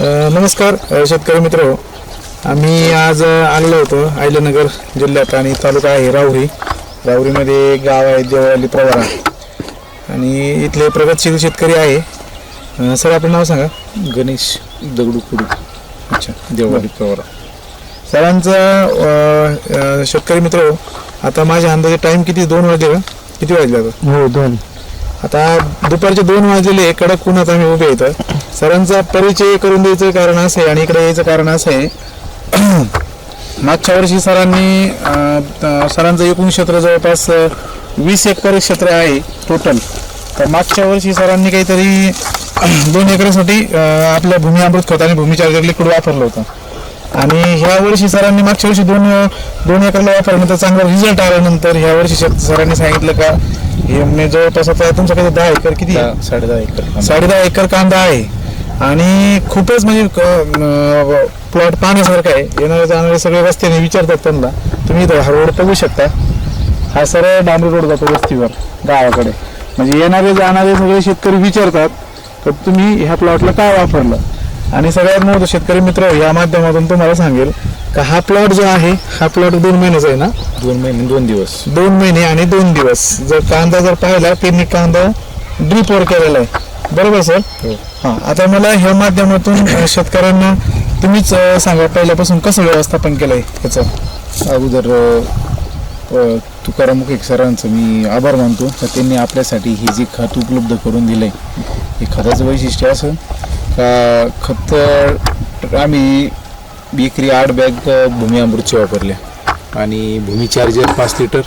नमस्कार शेतकरी मित्र. आम्ही आज आलेलो होतो आयलनगर जिल्ह्यात आणि तालुका आहे राहुरी. राहुरीमध्ये एक गाव आहे देवळाली प्रवारा. आणि इथले प्रगतशील शेतकरी आहे. सर आपलं नाव सांगा. गणेश दगडू कुडू अच्छा. देवळाली प्रवरा. सरांचा शेतकरी मित्र आता माझ्या अंदाजे टाइम किती? दोन वाजले का? किती वाजले आता? हो दोन. आता दुपारचे दोन वाजलेले कडक कुणात आम्ही उभे इथं सरांचा परिचय करून द्यायचं कारण असं आहे आणि इकडे यायचं कारण असं आहे. मागच्या वर्षी सरांनी सरांचं एकूण क्षेत्र जवळपास वीस एकर क्षेत्र आहे टोटल तर मागच्या वर्षी सरांनी काहीतरी दोन एकरासाठी आपल्या भूमी अमृत खत आणि भूमी चार्जर वापरलं होतं. आणि ह्या वर्षी सरांनी मागच्या वर्षी दोन दोन एकरला वापरल्यानंतर चांगला रिझल्ट आल्यानंतर ह्या वर्षी सरांनी सांगितलं का हे म्हणजे जवळपास आता तुमचं काही दहा एकर किती आहे? दहा- एकर साडेदहा एकर कांदा आहे. आणि खूपच म्हणजे प्लॉट पाहण्यासारखा आहे. येणारे जाणारे सगळे रस्त्याने विचारतात त्यांना. तुम्ही इथं हा रोड बघू शकता. हा सरळ डांबरी रोड जातो वस्तीवर गावाकडे. म्हणजे येणारे जाणारे सगळे शेतकरी विचारतात तर तुम्ही ह्या प्लॉटला काय वापरलं? आणि सगळ्यात मोठं शेतकरी मित्र या माध्यमातून तुम्हाला सांगेल का हा प्लॉट जो आहे हा प्लॉट दोन महिन्याचा आहे ना? दोन महिने दोन दिवस. दोन महिने आणि दोन दिवस. जर कांदा जर पाहिला पेरणी कांदा ड्रीपवर केलेला आहे. बरोबर सर? हो. हा आता मला ह्या माध्यमातून शेतकऱ्यांना तुम्हीच सांगा पहिल्यापासून कसं व्यवस्थापन केलंय त्याचं अगोदर तुकाराम मुखेक सरांचं मी आभार मानतो. तर त्यांनी आपल्यासाठी हे जे खत उपलब्ध करून दिलंय हे खताचं वैशिष्ट्य असं खत आम्ही एकरी आठ बॅग भूमी अमृतचे वापरल्या आणि भूमी चार्जर पाच लिटर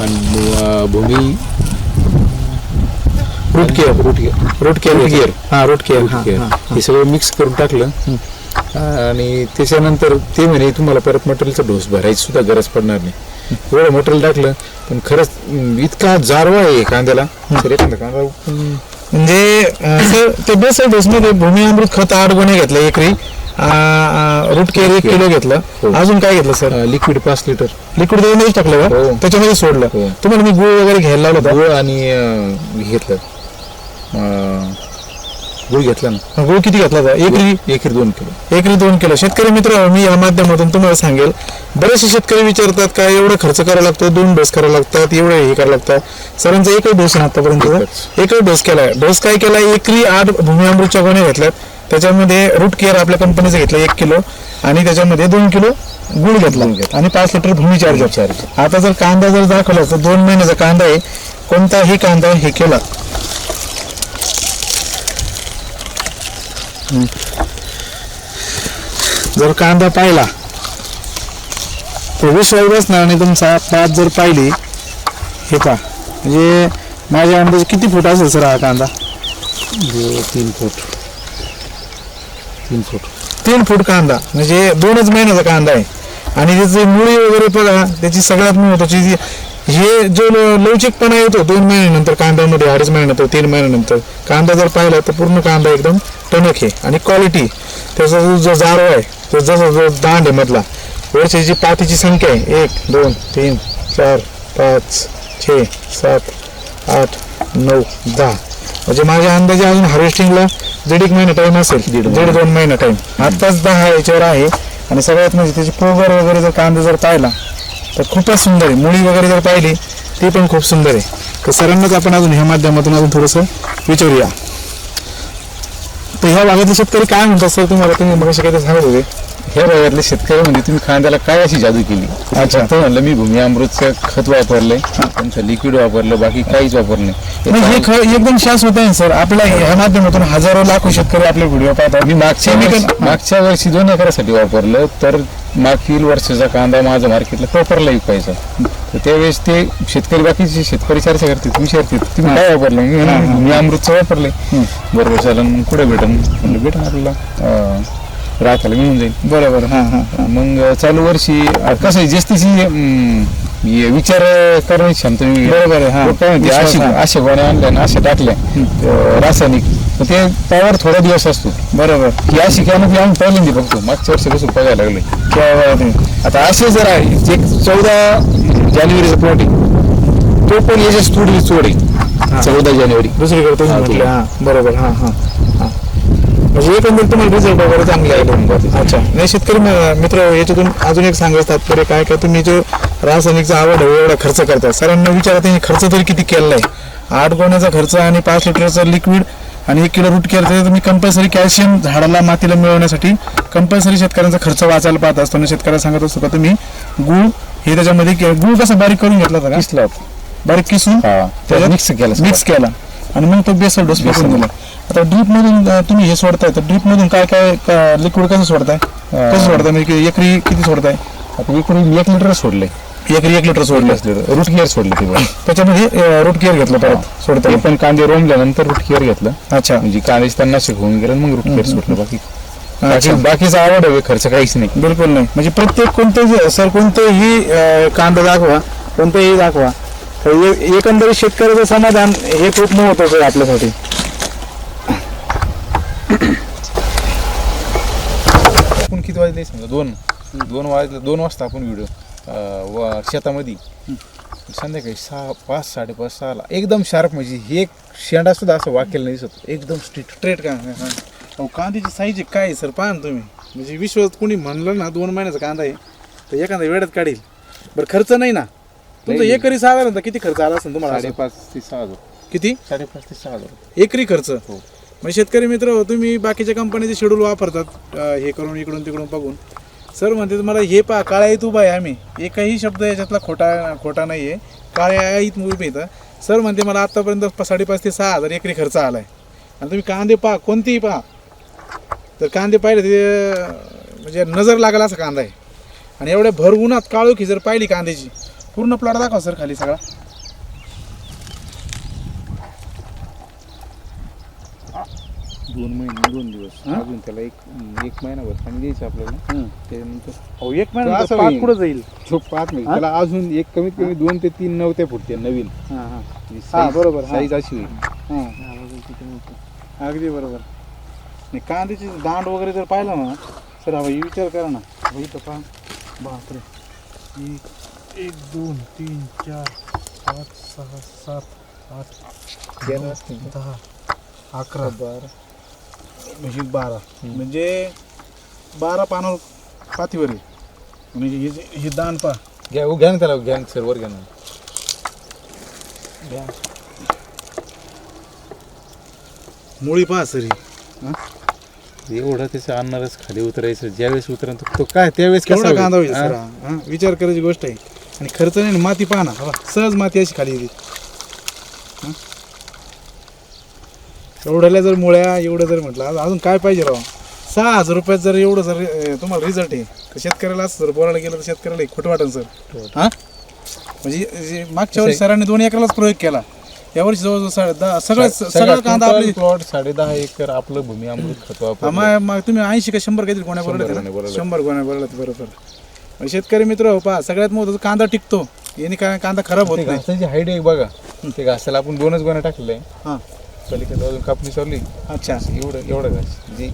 आणि Bhumi root care root care root care care. हा रूट केअर हा, केअर. हा, सगळं मिक्स करून टाकलं. आणि त्याच्यानंतर ते म्हणे तुम्हाला परत मटेरियलचा डोस भरायची सुद्धा गरज पडणार नाही. एवढं मटेरियल टाकलं. पण खरंच इतका जारवा आहे कांद्याला तर एखादा कांदा म्हणजे सर ते बेसल डोस मध्ये भूमी अमृत खत आठ गुणे घेतलं एकरी. रूट केअर एक किलो घेतलं. हो. अजून काय घेतलं सर? लिक्विड पाच लिटर लिक्विड त्याच्यामध्येच टाकलं का? हो. त्याच्यामध्ये सोडलं. हो. तुम्हाला मी गुळ वगैरे घ्यायला लावलं गुळ आणि घेतलं. गुळ घेतला ना. गुळ किती घेतला होता? एकरी एकरी दोन किलो. एकरी दोन किलो. शेतकरी मित्र मी या माध्यमातून तुम्हाला सांगेल बरेचसे शेतकरी विचारतात का एवढं खर्च करायला लागतो? दोन डोस करायला लागतात एवढं हे करायला लागतात. सरांचा एकच डोस आहे आतापर्यंत. एकच. एकच डोस केलाय. डोस काय केलाय? एकरी आठ भूमी अमृतच्या गोण्या घेतल्यात. त्याच्यामध्ये रूट केअर आपल्या कंपनीचं घेतलं एक किलो. आणि त्याच्यामध्ये दोन किलो गुळ घेतला. आणि पाच लिटर भूमी चार्जर. आता जर कांदा जर दाखवला तर दोन महिन्याचा कांदा आहे. कोणताही कांदा हे केला. जर कांदा पाहिला तर विश्वास बसणार आणि तुमचा पात जर पाहिली हे पा म्हणजे माझ्या अंदाजे किती फूट असेल सर हा कांदा? तीन फूट. तीन फूट. तीन फूट कांदा. म्हणजे दोनच महिन्याचा कांदा आहे. आणि त्याची मुळी वगैरे बघा त्याची सगळ्यात महत्वाची जी हे जो लवचिकपणा येतो दोन महिन्यानंतर कांद्यामध्ये अडीच महिन्यानंतर तीन महिन्यानंतर. कांदा जर पाहिला तर पूर्ण कांदा एकदम टणक आहे आणि क्वालिटी त्याचा जो जो जारो आहे तो जसा जो दांड आहे मधला वरची जी पातीची संख्या आहे एक दोन तीन चार पाच छे सात आठ नऊ दहा. म्हणजे माझ्या अंदाजे अजून हार्वेस्टिंगला दीड एक महिना टाइम असेल. दीड दीड दोन महिना टाइम आताच दहा याच्यावर आहे आणि सगळ्यात म्हणजे त्याची पोगर वगैरे जर कांदा जर पाहिला तर खूपच सुंदर आहे. मुळी वगैरे जर पाहिली ती पण खूप सुंदर आहे. तर सरांनाच आपण अजून ह्या माध्यमातून अजून थोडंसं विचारूया. तर ह्या भागातले शेतकरी काय म्हणतात सर तुम्हाला? तुम्ही मग काही सांगत होते. ह्या भागातले शेतकरी म्हणजे तुम्ही कांद्याला काय अशी जादू केली? अच्छा. म्हणलं मी भूमी अमृतचं खत वापरलंय त्यांचं लिक्विड वापरलं बाकी काहीच वापरलं नाही. मग हे ख- एकदम शाश्वत आहे सर. आपल्या ह्या माध्यमातून हजारो लाखो शेतकरी आपले व्हिडिओ पाहतात. मी मागच्या Chemical- वर्षी- मागच्या वर्षी दोन एकरासाठी वापरलं तर मागील वर्षाचा कांदा माझा मार्केटला पेपरला विकायचा. तर त्यावेळेस ते शेतकरी बाकीचे शेतकरी चर्चा करते तुम्ही शेतकरी तुम्ही काय वापरलं? मी म्हणलं, मी अमृतचं वापरलंय. बरोबर चालन कुठे भेटन? म्हणलं भेटन आपल्याला अं, राखायला मिळून जाईल. बरोबर हा हा मग चालू वर्षी कसं आहे जास्तीची विचार करण्याची क्षमता मी बरोबर आहे, हा. लोक काय म्हणते विश्वास, अशी हा. अशा गोण्या आणल्या आणि अशा टाकल्या. रासायनिक तर ते पावर थोडा दिवस असतो. बरोबर. ही अशी कॅनोपी आम्ही पहिल्यांदा बघतो. मागच्या वर्षापासून बघायला लागले क्या बात आहे. आता असे जर आहे जे चौदा जानेवारीचा प्लॉट आहे तो पण याच्याच थोडी चोड आहे. चौदा जानेवारी. दुसरीकडे तुम्ही हा, म्हटले. ठीक. हा बरोबर. हा हा. म्हणजे एकंदरीत तुम्हाला रिझल्ट वगैरे चांगले आले अच्छा. नाही शेतकरी म- मित्र याच्यातून अजून एक सांगायचं तात्पर्य काय का तुम्ही जो रासायनिकचा आवड आहे एवढा खर्च करता. सरांना विचारा त्यांनी खर्च तरी किती केलेला आहे? आठ गोण्याचा खर्च आणि पाच लिटरचा लिक्विड आणि एक किलो रूट केअर तर तुम्ही कंपल्सरी कॅल्शियम झाडाला मातीला मिळवण्यासाठी कंपल्सरी शेतकऱ्यांचा खर्च वाचायला पाहत असतो. आणि शेतकऱ्याला सांगत असतो का तुम्ही गुळ हे त्याच्यामध्ये के- गुळ कसं बारीक करून घेतला होता का? किसला बारीक किसून मिक्स केलं मिक्स केला. आणि मग तो बेसल डोस फेकून दिला. आता ड्रीप मधून तुम्ही हे सोडताय तर ड्रीप मधून काय काय लिक्विड कसं सोडताय? कसं सोडताय? म्हणजे एकरी किती सोडताय? आता एकूण एक लिटर सोडले. एकरी एक लिटर सोडलं. रूट केअर सोडले ते. त्याच्यामध्ये रूट केअर घेतलं परत सोडताय पण कांदे रोमल्यानंतर रूट केअर घेतलं. अच्छा. म्हणजे कांदे त्यांना होऊन गेलं मग रूट केअर सोडलं. बाकी. बाकीचा आवड आहे खर्च काहीच नाही. बिलकुल नाही. म्हणजे प्रत्येक कोणतेही सर कोणतेही कांदा दाखवा कोणतेही दाखवा. तर एकंदरीत शेतकऱ्याचं समाधान हे खूप महत्वाचं आहे आपल्यासाठी. आपण किती वाजले समजा? दोन. दोन वाजले दोन वाजता आपण व्हिडिओ शेतामध्ये. संध्याकाळी सहा पाच साडेपाच सहाला. एकदम शार्प म्हणजे हे एक शेंडा सुद्धा असं वाकेल नाही दिसत. एकदम स्ट्रिक्ट स्ट्रेट का अहो कांद्याची साईज काय आहे सर पहा ना तुम्ही. म्हणजे विश्वास कोणी म्हणलं ना दोन महिन्याचा कांदा आहे तर एखादा वेळात काढेल. बरं खर्च नाही ना. तुमचं. एकरी साधारणतः किती खर्च आला असेल तुम्हाला असं? साडेपाच ते सहा हजार. किती? साडेपाच ते सहा हजार. एकरी खर्च? हो. म्हणजे शेतकरी मित्र हो, तुम्ही बाकीच्या कंपनीचे शेड्यूल वापरतात अं, हे करून इकडून तिकडून बघून. सर म्हणते मला हे पहा काळ्या आहेत उभा आहे आम्ही. एकही शब्द याच्यातला खोटा खोटा नाही आहे काळ्या आहेत उभे इथं. सर म्हणते मला आत्तापर्यंत प- साडेपाच ते सहा हजार एकरी खर्च आला आहे आणि तुम्ही कांदे पहा कोणतेही पहा. तर कांदे पाहिले ते अं, म्हणजे नजर लागला असा कांदा आहे. आणि एवढ्या भर उन्हात काळोखी जर पाहिली कांद्याची पूर्ण प्लॉट दाखवा सर खाली सगळा. दोन महिने दोन दिवस. हा? अजून त्याला एक एक महिनाभर पाणी द्यायचं आपल्याला. त्याच्यानंतर अहो एक तो महिना असं होईल. पुढे जाईल. तो पाच महिने हा? त्याला अजून एक कमीत कमी दोन ते तीन नवते फुटते नवीन. हां हां. हा, बरोबर, हा. साईज अशी होईल. हां. अगदी बरोबर. नाही कांद्याची दांड वगैरे जर पाहिला ना सर हा विचार करा ना. हा, इथं पहा. बापरे. एक दोन तीन चार पाच सहा सात आठ नऊ, दहा अकरा. बारा. म्हणजे बारा. म्हणजे बारा पानावर पाथीवर आहे. म्हणजे हे जे- हे दांड पहा. घ्या घ्या ना त्याला घ्या सर्वर घ्या ना. मुळी पहा सर. ही? एवढं त्याचं आणणारच खाली उतरायचं. ज्यावेळेस उतरण तो काय? त्यावेळेस केवढा कसा कांदा होईल हा? सर. हा? हा? विचार करायची गोष्ट आहे. आणि खर्च नाही माती पहा ना हवा सहज माती अशी खाली येते? एवढ्याला जर मुळ्या एवढं जर म्हटलं आज अजून काय पाहिजे राव? सहा हजार रुपयात जर एवढं जर तुम्हाला रिझल्ट आहे तर शेतकऱ्याला असं जर बोलायला गेलं तर शेतकऱ्याला खोटं वाटेल सर. हा? म्हणजे मागच्या वर्षी सरांनी दोन एकरालाच प्रयोग केला. यावर्षी जवळजवळ सा- दहा- सगळं सगळं कांदा आपली प्लॉट साडे दहा एकर आपलं भूमी अमृत खत. आम्हा- मग तुम्ही ऐंशी का शंभर काहीतरी शंभर बरोबर. शंभर गोण्या बरोबर बरोबर. शेतकरी मित्र हो पहा सगळ्यात महत्वाचं कांदा टिकतो. याने काय कांदा खराब होत ते नाही. घासाची हाईट आहे बघा. ते घासाला आपण दोनच गोण्या टाकलेल्या आहे हा. पलीकडे अजून कापणी चालली अच्छा. एवढं एवढं घास. जे.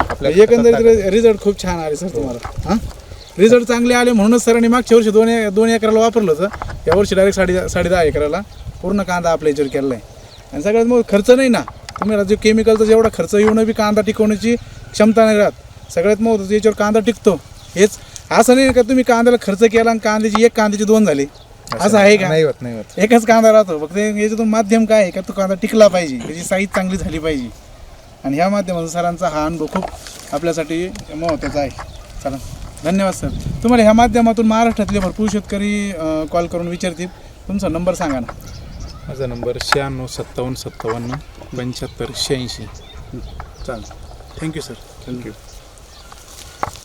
आपल्या म्हणजे एकंदरीत रिझल्ट खूप छान आले सर तुम्हाला. हा? रिझल्ट चांगले आले म्हणूनच सरांनी मागच्या वर्षी दोन ए- दोन एकराला वापरलं होतं. या वर्षी डायरेक्ट साडे साडे दहा एकराला. पूर्ण कांदा आपल्या याच्यावर केलेला आहे आणि सगळ्यात मग खर्च नाही ना. तुम्हाला जो केमिकलचा जेवढा खर्च येऊन बी कांदा टिकवण्याची क्षमता नाही राहत. सगळ्यात महत्त्वाचं याच्यावर कांदा टिकतो. हेच असं नाही का तुम्ही कांद्याला खर्च केला आणि कांद्याची एक कांद्याची दोन झाली? असं आहे का? नाही होत नाही होत. एकच कांदा राहतो. फक्त याच्यातून माध्यम काय आहे का? तो कांदा टिकला पाहिजे. त्याची साईज चांगली झाली पाहिजे. आणि ह्या माध्यमातून सरांचा हा अनुभव खूप आपल्यासाठी महत्त्वाचा आहे. चला. धन्यवाद सर. तुम्हाला ह्या माध्यमातून महाराष्ट्रातले भरपूर शेतकरी कॉल करून विचारतील. तुमचा नंबर सांगा ना. माझा नंबर शहाण्णव सत्तावन्न सत्तावन्न पंच्याहत्तर शहाऐंशी. चालेल. Thank you sir. Thank you.